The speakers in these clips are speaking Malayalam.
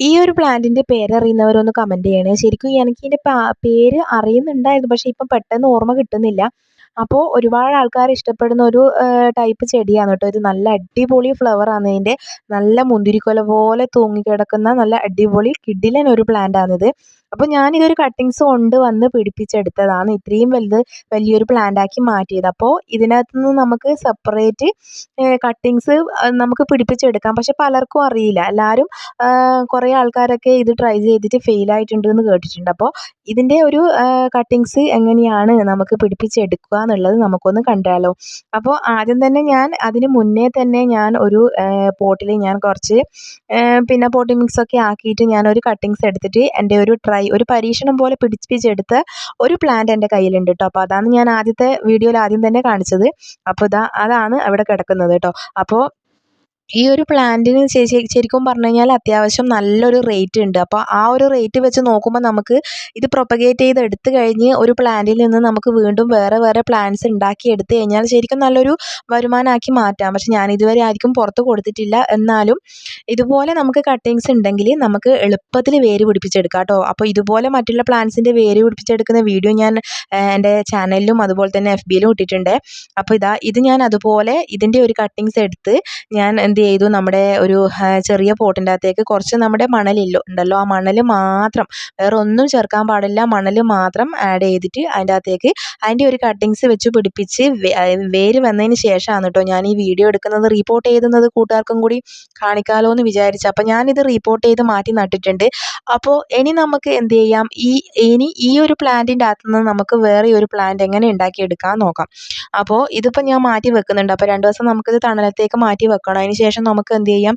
ഈ ഒരു പ്ലാന്റിന്റെ പേരറിയുന്നവരൊന്ന് കമന്റ് ചെയ്യണേ. ശരിക്കും എനിക്കിതിന്റെ പേര് അറിയുന്നുണ്ടായിരുന്നു. പക്ഷേ ഇപ്പം പെട്ടെന്ന് ഓർമ്മ കിട്ടുന്നില്ല. അപ്പോൾ ഒരുപാട് ആൾക്കാർ ഇഷ്ടപ്പെടുന്ന ഒരു ടൈപ്പ് ചെടിയാണ് കേട്ടോ. ഇത് നല്ല അടിപൊളി ഫ്ലവറാണ് ഇതിന്റെ നല്ല മുന്തിരിക്കൊല പോലെ തൂങ്ങിക്കിടക്കുന്ന നല്ല അടിപൊളി കിഡിലൻ ഒരു പ്ലാന്റാണിത് അപ്പോൾ ഞാനിതൊരു കട്ടിങ്സ് കൊണ്ട് വന്ന് പിടിപ്പിച്ചെടുത്തതാണ്. ഇത്രയും വലുത് വലിയൊരു പ്ലാന്റാക്കി മാറ്റിയത്. അപ്പോൾ ഇതിനകത്ത് നിന്ന് നമുക്ക് സെപ്പറേറ്റ് കട്ടിങ്സ് നമുക്ക് പിടിപ്പിച്ചെടുക്കാം. പക്ഷെ പലർക്കും അറിയില്ല. എല്ലാവരും കുറേ ആൾക്കാരൊക്കെ ഇത് ട്രൈ ചെയ്തിട്ട് ഫെയിലായിട്ടുണ്ട് എന്ന് കേട്ടിട്ടുണ്ട്. അപ്പോൾ ഇതിന്റെ ഒരു കട്ടിങ്സ് എങ്ങനെയാണ് നമുക്ക് പിടിപ്പിച്ചെടുക്കുക എന്നുള്ളത് നമുക്കൊന്ന് കണ്ടാലോ. അപ്പോൾ ആദ്യം തന്നെ ഞാൻ അതിന് മുന്നേ തന്നെ ഞാൻ ഒരു പോട്ടിൽ ഞാൻ കുറച്ച് പിന്നെ പോട്ടി മിക്സ് ഒക്കെ ആക്കിയിട്ട് ഞാൻ ഒരു കട്ടിങ്സ് എടുത്തിട്ട് എന്റെ ഒരു ട്രൈ ഒരു പരീക്ഷണം പോലെ പിടിപ്പിച്ചെടുത്ത ഒരു പ്ലാന്റ് എന്റെ കയ്യിലുണ്ട് കേട്ടോ അപ്പോൾ അതാണ് ഞാൻ ആദ്യത്തെ വീഡിയോയിൽ ആദ്യം തന്നെ കാണിച്ചത്. അപ്പോൾ ഇതാ അതാണ് അവിടെ കിടക്കുന്നത് കേട്ടോ അപ്പോൾ ഈ ഒരു പ്ലാന്റിന് ശരിക്കും പറഞ്ഞു കഴിഞ്ഞാൽ അത്യാവശ്യം നല്ലൊരു റേറ്റ് ഉണ്ട്. അപ്പോൾ ആ ഒരു റേറ്റ് വെച്ച് നോക്കുമ്പോൾ നമുക്ക് ഇത് പ്രൊപ്പഗേറ്റ് ചെയ്ത് എടുത്തു കഴിഞ്ഞ് ഒരു പ്ലാന്റിൽ നിന്ന് നമുക്ക് വീണ്ടും വേറെ വേറെ പ്ലാന്റ്സ് ഉണ്ടാക്കി എടുത്തു കഴിഞ്ഞാൽ ശരിക്കും നല്ലൊരു വരുമാനമാക്കി മാറ്റാം. പക്ഷെ ഞാൻ ഇതുവരെ ആർക്കും പുറത്ത് കൊടുത്തിട്ടില്ല. എന്നാലും ഇതുപോലെ നമുക്ക് കട്ടിങ്സ് ഉണ്ടെങ്കിൽ നമുക്ക് എളുപ്പത്തിൽ വേര് പിടിപ്പിച്ചെടുക്കാം കേട്ടോ. അപ്പോൾ ഇതുപോലെ മറ്റുള്ള പ്ലാന്റ്സിന്റെ വേര് പിടിപ്പിച്ചെടുക്കുന്ന വീഡിയോ ഞാൻ എന്റെ ചാനലിലും അതുപോലെ തന്നെ എഫ് ബിയിലും ഇട്ടിട്ടുണ്ട്. അപ്പോൾ ഇതാ ഇത് ഞാൻ അതുപോലെ ഇതിന്റെ ഒരു കട്ടിങ്സ് എടുത്ത് ഞാൻ എന്ത് ചെയ്തു? നമ്മുടെ ഒരു ചെറിയ പോട്ടിന്റെ അകത്തേക്ക് കുറച്ച് നമ്മുടെ മണലില്ലോ ഉണ്ടല്ലോ? ആ മണൽ മാത്രം വേറെ ഒന്നും ചേർക്കാൻ പാടില്ല. മണൽ മാത്രം ആഡ് ചെയ്തിട്ട് അതിന്റെ അകത്തേക്ക് അതിന്റെ ഒരു കട്ടിങ്സ് വെച്ച് പിടിപ്പിച്ച് വേര് വന്നതിന് ശേഷമാണ് കേട്ടോ ഞാൻ ഈ വീഡിയോ എടുക്കുന്നത്. റിപ്പോർട്ട് ചെയ്തുന്നത് കൂട്ടുകാർക്കും കൂടി കാണിക്കാമല്ലോ എന്ന് വിചാരിച്ചു. അപ്പോൾ ഞാനിത് റിപ്പോർട്ട് ചെയ്ത് മാറ്റി നട്ടിട്ടുണ്ട്. അപ്പോൾ ഇനി നമുക്ക് എന്ത് ചെയ്യാം? ഈ ഇനി ഈ ഒരു പ്ലാന്റിന്റെ അകത്തു നിന്ന് നമുക്ക് വേറെ ഒരു പ്ലാന്റ് എങ്ങനെ ഉണ്ടാക്കിയെടുക്കാൻ നോക്കാം? അപ്പോൾ ഇതിപ്പോൾ ഞാൻ മാറ്റി വെക്കുന്നുണ്ട്. അപ്പോൾ രണ്ട് ദിവസം നമുക്കിത് തണലത്തേക്ക് മാറ്റി വെക്കണം. അതിന് ശേഷം നമുക്ക് എന്ത് ചെയ്യാം?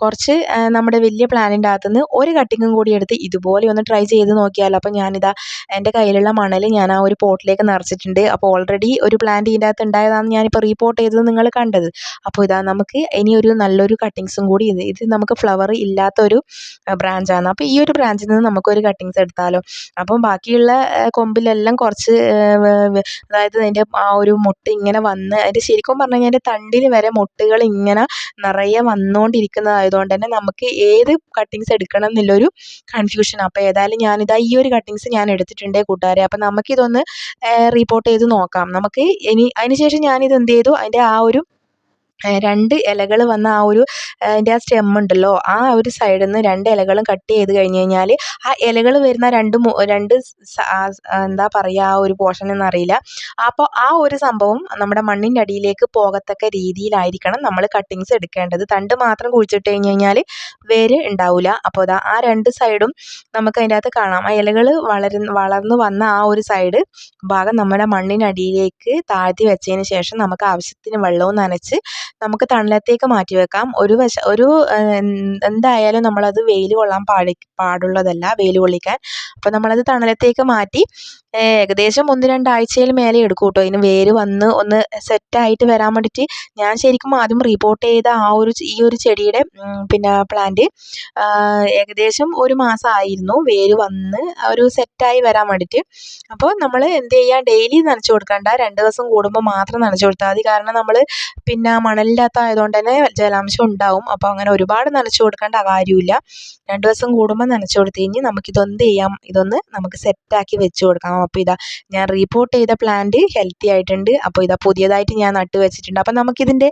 കുറച്ച് നമ്മുടെ വലിയ പ്ലാനിന്റെ അകത്തുനിന്ന് ഒരു കട്ടിങ്ങും കൂടി എടുത്ത് ഇതുപോലെ ഒന്ന് ട്രൈ ചെയ്ത് നോക്കിയാലോ? അപ്പോൾ ഞാനിതാ എന്റെ കയ്യിലുള്ള മണൽ ഞാൻ ആ ഒരു പോട്ടിലേക്ക് നിറച്ചിട്ടുണ്ട്. അപ്പോൾ ഓൾറെഡി ഒരു പ്ലാന്റ് ഇതിന്റെ അകത്ത് ഉണ്ടായതാണ് ഞാനിപ്പോൾ റീപോർട്ട് ചെയ്തത് നിങ്ങൾ കണ്ടത്. അപ്പോൾ ഇതാ നമുക്ക് ഇനി ഒരു നല്ലൊരു കട്ടിങ്സും കൂടി ഇത് ഇത് നമുക്ക് ഫ്ലവർ ഇല്ലാത്തൊരു ബ്രാഞ്ചാണ് അപ്പോൾ ഈ ഒരു ബ്രാഞ്ചിൽ നിന്ന് നമുക്കൊരു കട്ടിങ്സ് എടുത്താലോ? അപ്പം ബാക്കിയുള്ള കൊമ്പിലെല്ലാം കുറച്ച് അതായത് അതിന്റെ ആ ഒരു മുട്ട് ഇങ്ങനെ വന്ന് അതിന്റെ ശരിക്കും പറഞ്ഞു കഴിഞ്ഞാൽ തണ്ടിൽ വരെ മുട്ടുകൾ ഇങ്ങനെ നിറയെ വന്നുകൊണ്ടിരിക്കുന്നതായതുകൊണ്ട് തന്നെ നമുക്ക് ഏത് കട്ടിങ്സ് എടുക്കണം എന്നുള്ളൊരു കൺഫ്യൂഷൻ അപ്പോൾ ഏതായാലും ഞാനിതാ ഈ ഒരു കട്ടിങ്സ് ഞാൻ എടുത്തിട്ടുണ്ട് കൂട്ടുകാരെ. അപ്പോൾ നമുക്കിതൊന്ന് റിപ്പോർട്ട് ചെയ്ത് നോക്കാം. നമുക്ക് ഇനി അതിന് ശേഷം ഞാനിത് എന്ത് ചെയ്തു? അതിന്റെ ആ ഒരു രണ്ട് ഇലകൾ വന്ന ആ ഒരു അതിന്റെ ആ സ്റ്റെം ഉണ്ടല്ലോ ആ ഒരു സൈഡിൽ നിന്ന് രണ്ട് ഇലകളും കട്ട് ചെയ്ത് കഴിഞ്ഞ് കഴിഞ്ഞാൽ ആ ഇലകൾ വരുന്ന രണ്ട് രണ്ട് എന്താ പറയുക ആ ഒരു പോർഷൻ എന്നറിയില്ല. അപ്പോൾ ആ ഒരു സംഭവം നമ്മുടെ മണ്ണിന്റെ അടിയിലേക്ക് പോകത്തക്ക രീതിയിലായിരിക്കണം നമ്മൾ കട്ടിങ്സ് എടുക്കേണ്ടത്. തണ്ട് മാത്രം കുഴിച്ചിട്ട് കഴിഞ്ഞ് കഴിഞ്ഞാൽ വേര് ഉണ്ടാവില്ല അപ്പോൾ അതാ ആ രണ്ട് സൈഡും നമുക്ക് അതിന്റെ അകത്ത് കാണാം. ആ ഇലകൾ വളരു വളർന്നു വന്ന ആ ഒരു സൈഡ് ഭാഗം നമ്മുടെ മണ്ണിനടിയിലേക്ക് താഴ്ത്തി വെച്ചതിന് ശേഷം നമുക്ക് ആവശ്യത്തിന് വെള്ളവും നനച്ച് നമുക്ക് തണലത്തേക്ക് മാറ്റി വെക്കാം. ഒരു വശ ഒരു എന്തായാലും നമ്മളത് വെയിൽ കൊള്ളാൻ പാടി പാടുള്ളതല്ല വെയിൽ കൊള്ളിക്കാൻ. അപ്പോൾ നമ്മളത് തണലത്തേക്ക് മാറ്റി ഏകദേശം ഒന്ന് രണ്ടാഴ്ചയിൽ മേലെ എടുക്കും കേട്ടോ ഇതിന് വേര് വന്ന് ഒന്ന് സെറ്റായിട്ട് വരാൻ വേണ്ടിയിട്ട് ഞാൻ ശരിക്കും ആദ്യം റിപ്പോർട്ട് ചെയ്ത ആ ഒരു ഈ ഒരു ചെടിയുടെ പിന്നെ പ്ലാന്റ് ഏകദേശം ഒരു മാസം ആയിരുന്നു വേര് വന്ന് ഒരു സെറ്റായി വരാൻ വേണ്ടിയിട്ട് അപ്പോൾ നമ്മൾ എന്ത് ചെയ്യുക ഡെയിലി നനച്ചു കൊടുക്കണ്ട. രണ്ട് ദിവസം കൂടുമ്പോൾ മാത്രം നനച്ചു കൊടുത്താൽ മതി. കാരണം നമ്മൾ പിന്നെ മണലില്ലാത്ത ആയതുകൊണ്ട് തന്നെ ജലാംശം ഉണ്ടാവും. അപ്പോൾ അങ്ങനെ ഒരുപാട് നനച്ചു കൊടുക്കേണ്ട കാര്യമില്ല. രണ്ട് ദിവസം കൂടുമ്പോൾ നനച്ചു കൊടുത്തു കഴിഞ്ഞ് നമുക്കിതൊന്ന് ചെയ്യാം. ഇതൊന്ന് നമുക്ക് സെറ്റാക്കി വെച്ച് കൊടുക്കാം. അപ്പോൾ ഇതാ ഞാൻ റീപോർട്ട് ചെയ്ത പ്ലാന്റ് ഹെൽത്തി ആയിട്ടുണ്ട്. അപ്പോൾ ഇതാ പുതിയതായിട്ട് ഞാൻ നട്ട് വെച്ചിട്ടുണ്ട്. അപ്പോൾ നമുക്കിതിന്റെ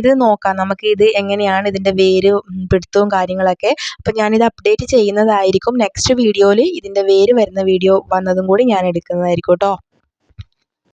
ഇത് നോക്കാം. നമുക്ക് ഇത് എങ്ങനെയാണ് ഇതിന്റെ വേര് പിടുത്തവും കാര്യങ്ങളൊക്കെ. അപ്പോൾ ഞാനിത് അപ്ഡേറ്റ് ചെയ്യുന്നതായിരിക്കും. നെക്സ്റ്റ് വീഡിയോയിൽ ഇതിന്റെ വേര് വരുന്ന വീഡിയോ വന്നതും കൂടി ഞാൻ എടുക്കുന്നതായിരിക്കും കേട്ടോ